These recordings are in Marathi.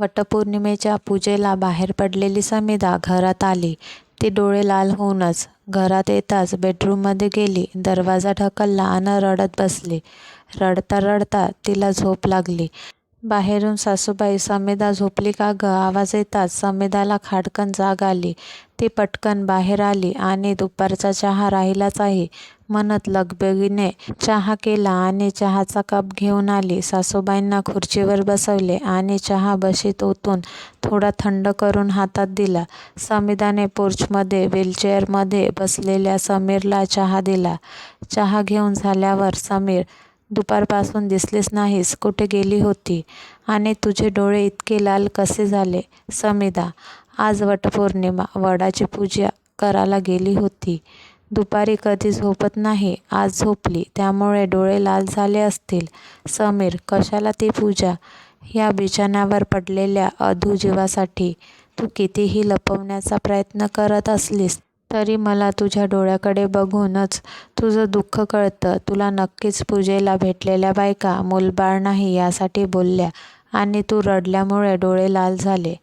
वटपौर्णिमेच्या पूजेला बाहेर पडलेली समिधा घरात आली. ती डोळे लाल होऊनच घरात येताच बेडरूममध्ये गेली. दरवाजा ढकलला आणि रडत बसली. रडता रडता तिला झोप लागली. बाहेरून सासूबाई समिधा झोपली का गं आवाज येताच समिधाला खाडकन जाग आली. ती पटकन बाहेर आली आणि दुपारचा चहा राहिलाच आहे म्हणत लगबगीने चहा केला आणि चहाचा कप घेऊन आली. सासूबाईंना खुर्चीवर बसवले आणि चहा बशीत ओतून थोडा थंड करून हातात दिला. समिधाने पोर्चमध्ये व्हीलचेअरमध्ये बसलेल्या समीरला चहा दिला. चहा घेऊन झाल्यावर समीर दुपारपासून दिसलीच नाहीस. कुठे गेली होती? आणि तुझे डोळे इतके लाल कसे झाले? समीदा आज वटपौर्णिमा वडाची पूजा करायला गेली होती. दुपारी कधी झोपत नाही. आज झोपली. त्यामुळे डोळे लाल झाले असतील. समीर कशाला ती पूजा? या बिछान्यावर पडलेल्या अधू जीवासाठी तू कितीही लपवण्याचा प्रयत्न करत असलीस तरी मला तुझ्या डोळ्याकडे बघूनच तुझं दुःख कळतं. तुला नक्कीच पूजेला भेटलेल्या बायका मूलबाळ नाही यासाठी बोलल्या आणि तू रडल्यामुळे डोळे लाल झाले.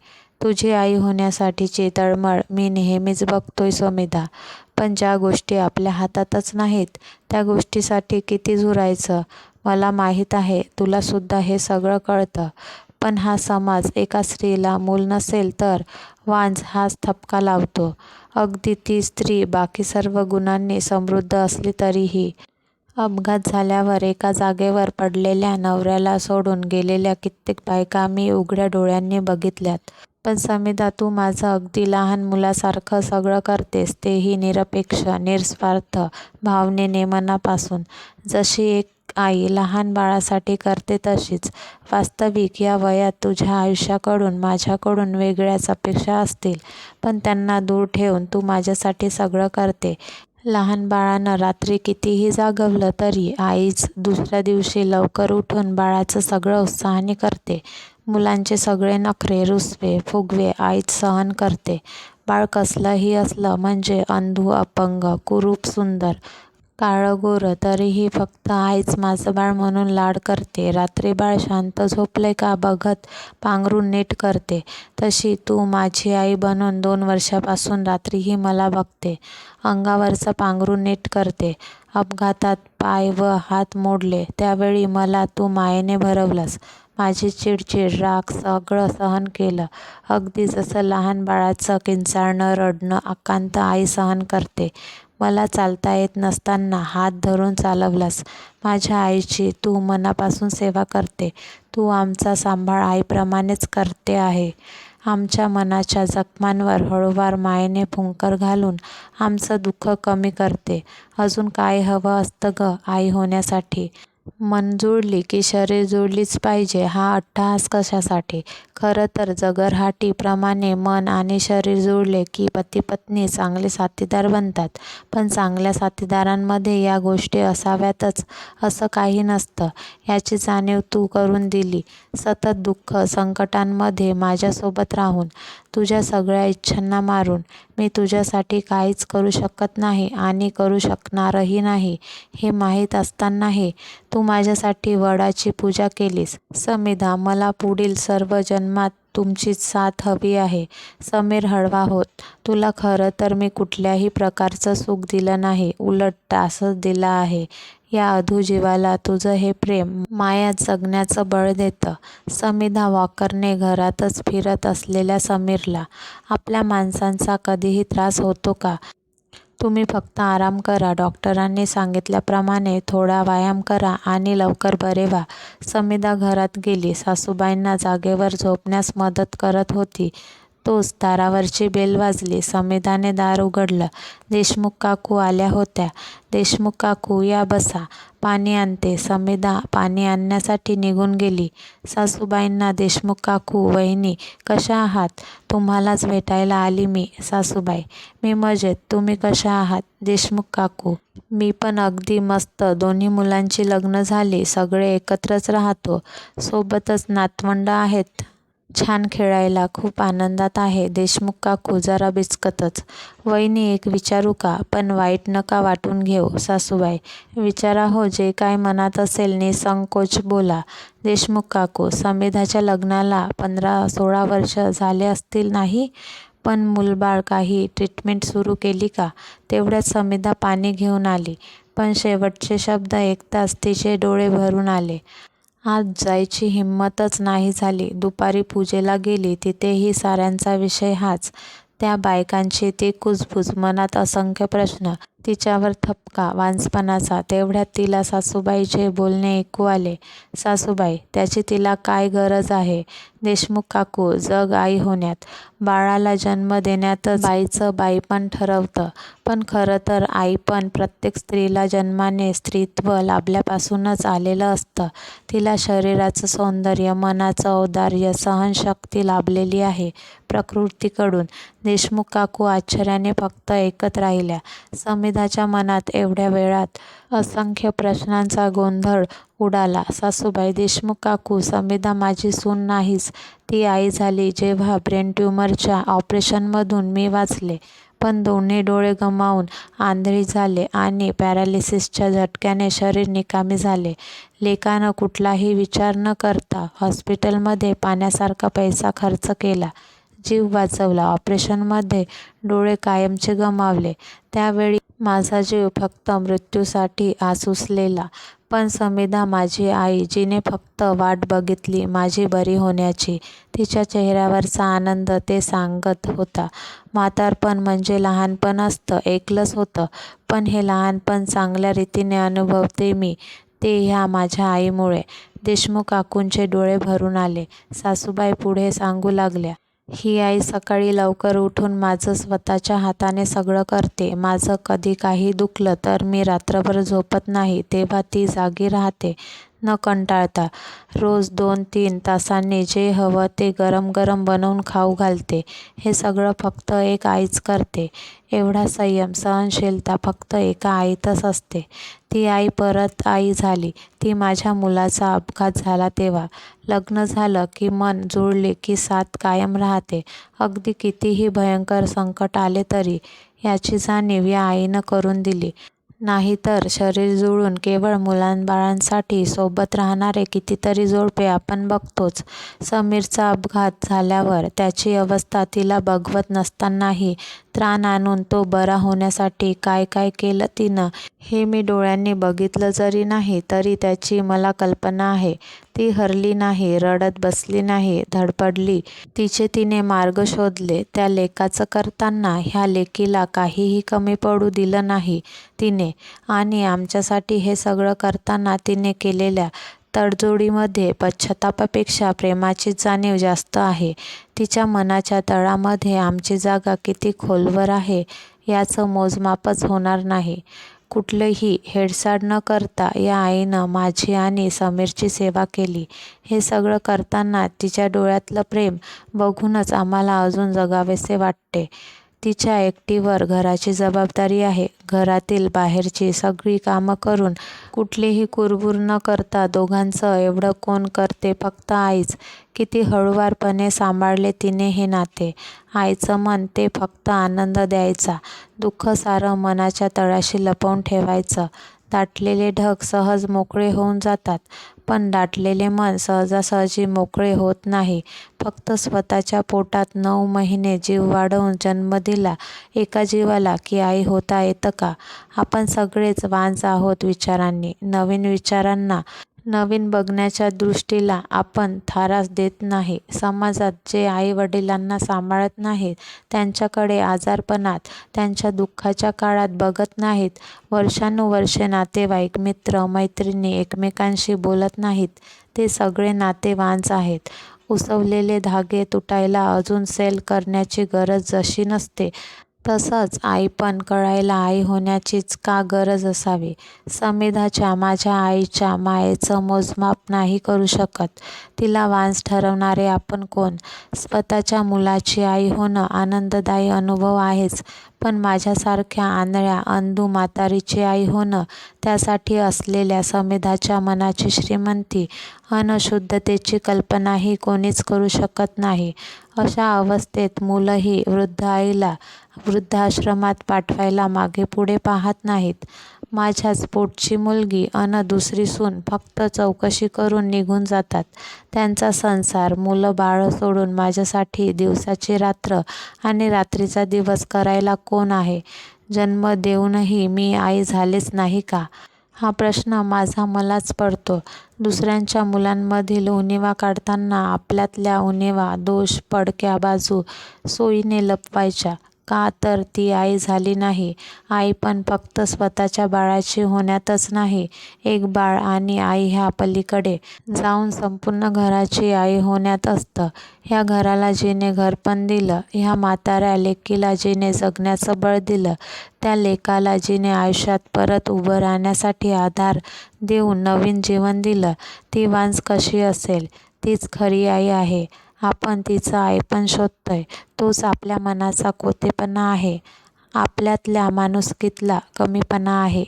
तुझी आई होण्यासाठीची तळमळ मी नेहमीच बघतोय समिधा पण ज्या गोष्टी आपल्या हातातच नाहीत त्या गोष्टीसाठी किती झुरायचं? मला माहीत आहे तुलासुद्धा हे सगळं कळतं. पण हा समाज एका स्त्रीला मूल नसेल तर वांज हाच ठपका लावतो. अगदी ती स्त्री बाकी सर्व गुणांनी समृद्ध असली तरीही अपघात झाल्यावर एका जागेवर पडलेल्या नवऱ्याला सोडून गेलेल्या कित्येक बायका मी उघड्या डोळ्यांनी बघितल्यात. पण समिधा तू माझं अगदी लहान मुलासारखं सगळं करतेस तेही निरपेक्ष निस्वार्थ भावनेने मनापासून. जशी एक आई लहान बाळासाठी करते तशीच. वास्तविक या वयात तुझ्या आयुष्याकडून माझ्याकडून वेगळ्याच अपेक्षा असतील पण त्यांना दूर ठेवून तू माझ्यासाठी सगळं करते. लहान बाळानं रात्री कितीही जागवलं तरी आईच दुसऱ्या दिवशी लवकर उठून बाळाचं सगळं उत्साहाने करते. मुलांचे सगळे नखरे रुसवे फुगवे आईच सहन करते. बाळ कसलंही असलं म्हणजे अंधू अपंग कुरूप सुंदर काळंगोरं तरीही फक्त आईच माझं बाळ म्हणून लाड करते. रात्री बाळ शांत झोपलंय का बघत पांघरूण नीट करते. तशी तू माझी आई बनून दोन वर्षापासून रात्रीही मला बघते. अंगावरचं पांघरूण नीट करते. अपघातात पाय व हात मोडले. त्यावेळी मला तू मायेने भरवलंस. माझी चिडचिड राग सगळं सहन केलं. अगदी जसं लहान बाळाचं किंचाळणं रडणं आकांत आई सहन करते. मला चालता येत नसताना हात धरून चालवलास. माझ्या आईची तू मनापासून सेवा करते. तू आमचा सांभाळ आईप्रमाणेच करते आहे. आमच्या मनाच्या जखमांवर हळूवार मायेने फुंकर घालून आमचं दुःख कमी करते. अजून काय हवं असतं गं आई होण्यासाठी? मन जुळली की शरीर जुळलीच पाहिजे हा अट्टहास कशासाठी? खरं तर जगरहाटीप्रमाणे मन आणि शरीर जुळले की पती-पत्नी चांगले साथीदार बनतात. पण चांगल्या साथीदारांमध्ये या गोष्टी असाव्यातच असं काही नसतं. याची जाणीव तू करून दिली. सतत दुःख संकटांमध्ये माझ्यासोबत राहून. तुझ्या सगळ्या इच्छांना मारून मी तुझ्यासाठी काहीच करू शकत नाही आणि करू शकणारही नाही हे माहीत असतानाही तू माझ्यासाठी वडाची पूजा केलीस. समिधा मला पुढील सर्व जन्मात तुमचीच साथ हवी आहे. समीर हळवा होत तुला खरं तर मी कुठल्याही प्रकारचं सुख दिलं नाही उलट त्रासच दिला आहे. या अधुजीवाला तुझं हे प्रेम माया जगण्याचं बळ देतं. समीधा वॉकरने घरातच फिरत असलेल्या समीरला आपल्या माणसांचा कधीही त्रास होतो का? तुम्ही फक्त आराम करा. डॉक्टरांनी सांगितल्याप्रमाणे थोडा व्यायाम करा आणि लवकर बरे व्हा. समिधा घरात गेली. सासूबाईंना जागेवर झोपण्यास मदत करत होती. तोच दारावरची बेल वाजली. समिधाने दार उघडलं. देशमुख काकू आल्या होत्या. देशमुख काकू या बसा. पाणी आणते. समिधा पाणी आणण्यासाठी निघून गेली. सासूबाईंना देशमुख काकू वहिनी कशा आहात? तुम्हालाच भेटायला आली मी सासूबाई. मी मजेत. तुम्ही कशा आहात? देशमुख काकू. मी पण अगदी मस्त. दोन्ही मुलांची लग्न झाली. सगळे एकत्रच राहतो. सोबतच नातवंड आहेत. छान खेळायला खूप आनंदात आहे. देशमुख काकू जरा बिचकतच. वहिनी एक विचारू का? पण वाईट नका वाटून घेऊ सासूबाई. विचारा हो जे काय मनात असेल निसंकोच बोला. देशमुख काकू समिधाच्या लग्नाला पंधरा सोळा वर्ष झाले असतील नाही? पण मूलबाळ काही ट्रीटमेंट सुरू केली का? तेवढ्यात समिधा पाणी घेऊन आली. पण शेवटचे शब्द ऐकताच तिचे डोळे भरून आले. आज जायची हिंमतच नाही झाली. दुपारी पूजेला गेली. तिथेही साऱ्यांचा विषय हाच. त्या बायकांची ती कुजबुज मनात असंख्य प्रश्न. तिच्यावर थपका वांसपणाचा. तेवढ्यात तिला सासूबाईचे बोलणे ऐकू आले. सासूबाई त्याची तिला काय गरज आहे? देशमुख काकू जग आई होण्यात. बाळाला जन्म देण्यातच बाईचं बाईपण ठरवतं. पण खरं तर आईपण प्रत्येक स्त्रीला जन्माने स्त्रीत्व लाभल्यापासूनच आलेलं असतं. तिला शरीराचं सौंदर्य मनाचं औदार्य सहनशक्ती लाभलेली आहे प्रकृतीकडून. देशमुख काकू आश्चर्याने फक्त ऐकत राहिल्या. समिधाच्या मनात एवढ्या वेळात असंख्य प्रश्नांचा गोंधळ उडाला. सासूबाई देशमुख काकू समिधा माझी सून नाहीच ती आई झाली जेव्हा ब्रेन ट्युमरच्या ऑपरेशनमधून मी वाचले. पण दोन्ही डोळे गमावून आंधळी झाले आणि पॅरालिसिसच्या झटक्याने शरीर निकामी झाले. लेकानं कुठलाही विचार न करता हॉस्पिटलमध्ये पाण्यासारखा पैसा खर्च केला. जीव वाचवला. ऑपरेशनमध्ये डोळे कायमचे गमावले. त्यावेळी माझा जीव फक्त मृत्यूसाठी आसुसलेला. पण समिधा माझी आई जिने फक्त वाट बघितली माझी बरी होण्याची. तिच्या चेहऱ्यावरचा आनंद ते सांगत होता. म्हातारपण म्हणजे लहानपण असतं एकलंच होतं. पण हे लहानपण चांगल्या रीतीने अनुभवते मी ते ह्या माझ्या आईमुळे. देशमुख काकूंचे डोळे भरून आले. सासूबाई पुढे सांगू लागल्या. ही आई सकाळी लवकर उठून माझं स्वतःच्या हाताने सगळं करते. माझं कधी काही दुखलं तर मी रात्रभर झोपत नाही तेव्हा ती जागी राहते. न कंटाळता रोज दोन तीन तासांनी जे हवं ते गरम गरम बनवून खाऊ घालते. हे सगळं फक्त एक आईच करते. एवढा संयम सहनशीलता फक्त एका आईतच असते. ती आई परत आई झाली. ती माझ्या मुलाचा अपघात झाला तेव्हा. लग्न झालं की मन जुळले की साथ कायम राहते. अगदी कितीही भयंकर संकट आले तरी याची जाणीव या आईनं करून दिली. नाहीतर शरीर जुळून केवळ मुलांबाळांसाठी सोबत राहणारे कितीतरी जोडपे आपण बघतोच. समीरचा अपघात झाल्यावर त्याची अवस्था तिला बघवत नसतानाही त्राण आणून तो बरा होण्यासाठी काय काय केलं तिनं हे मी डोळ्यांनी बघितलं जरी नाही तरी त्याची मला कल्पना आहे. ती हरली नाही रडत बसली नाही धडपडली. तिचे तिने मार्ग शोधले. त्या लेकाचं करताना ह्या लेकीला काहीही कमी पडू दिलं नाही तिने. आणि आमच्यासाठी हे सगळं करताना तिने केलेल्या तडजोडीमध्ये पश्चातापापेक्षा प्रेमाची जाणीव जास्त आहे. तिच्या मनाच्या तळामध्ये आमची जागा किती खोलवर आहे याचं मोजमापच होणार नाही. कुठलंही हेडसाड न करता या आईनं माझी आणि समीरची सेवा केली. हे सगळं करताना तिच्या डोळ्यातलं प्रेम बघूनच आम्हाला अजून जगावेसे वाटते. तिच्या एकटीवर घराची जबाबदारी आहे. घरातील बाहेरची सगळी कामं करून कुठलीही कुरबुर न करता दोघांचं एवढं कोण करते फक्त आईच. किती हळुवारपणे सांभाळले तिने हे नाते. आईचं मन ते फक्त आनंद द्यायचा. दुःख सारं मनाच्या तळाशी लपवून ठेवायचं. दाटलेले ढग सहज मोकळे होऊन जातात पण दाटलेले मन सहजासहजी मोकळे होत नाही. फक्त स्वतःच्या पोटात नऊ महिने जीव वाढवून जन्म दिला एका जीवाला की आई होता येतं का? आपण सगळेच वांच आहोत विचारांनी. नवीन विचारांना नवीन बघण्याच्या दृष्टीला आपण थारास देत नाही. समाजात जे आई वडिलांना सांभाळत नाहीत त्यांच्याकडे आजारपणात त्यांच्या दुःखाच्या काळात बघत नाहीत वर्षानुवर्षे नातेवाईक मित्र मैत्रिणी एकमेकांशी बोलत नाहीत ते सगळे नातेवांच आहेत. उसवलेले धागे तुटायला अजून सेल करण्याची गरज जशी नसते तसंच आई पण कळायला आई होण्याचीच का गरज असावी? समिधाच्या माझ्या आईच्या मायेचं मोजमाप नाही करू शकत. तिला वांस ठरवणारे आपण कोण? स्वतःच्या मुलाची आई होणं आनंददायी अनुभव आहेच, पण माझ्यासारख्या आंधळ्या, अंधू म्हातारीची आई होणं त्यासाठी असलेल्या समिधाच्या मनाची श्रीमंती अनशुद्धतेची कल्पनाही कोणीच करू शकत नाही. अशा अवस्थेत मुलंही वृद्ध आईला वृद्धाश्रमात पाठवायला मागे पुढे पाहत नाहीत. माझ्याच पोटची मुलगी अन दुसरी सून फक्त चौकशी करून निघून जातात. त्यांचा संसार, मुलं-बाळं सोडून माझ्यासाठी दिवसाची रात्र आणि रात्रीचा दिवस करायला कोण आहे? जन्म देऊनही मी आई झालेच नाही का? हा प्रश्न माझा मलाच पडतो. दुसऱ्यांच्या मुलांमधील उणिवा काढताना आपल्यातल्या उणिवा, दोष, पडक्या बाजू सोयीने लपवायच्या. का तर ती आई झाली नाही. आई पण फक्त स्वतःच्या बाळाची होण्यातच नाही, एक बाळ आणि आई ह्या पलीकडे जाऊन संपूर्ण घराची आई होण्यात असतं. ह्या घराला जिने घरपण दिलं, ह्या म्हाताऱ्या लेकीला जिने जगण्याचं बळ दिलं, त्या लेकाला जिने आयुष्यात परत उभं राहण्यासाठी आधार देऊन नवीन जीवन दिलं, ती वांस कशी असेल? तीच खरी आई आहे. आपण तिचं आईपण आहे तोच आपल्या मनाचा कोतेपणा आहे, आपल्यातल्या माणुसकीतला कमीपणा आहे.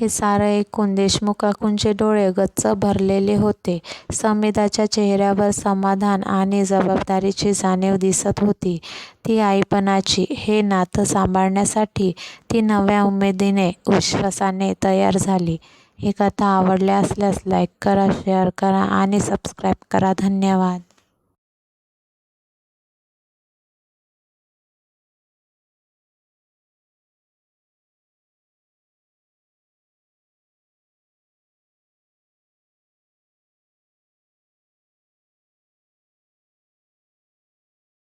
हे सारं ऐकून देशमुख काकूंचे डोळे गच्च भरलेले होते. समिधाच्या चेहऱ्यावर समाधान आणि जबाबदारीची जाणीव दिसत होती. ती आईपणाची हे नातं सांभाळण्यासाठी ती नव्या उमेदीने, विश्वासाने तयार झाली. ही कथा आवडल्या असल्यास लाईक करा, शेअर करा आणि सबस्क्राईब करा. धन्यवाद.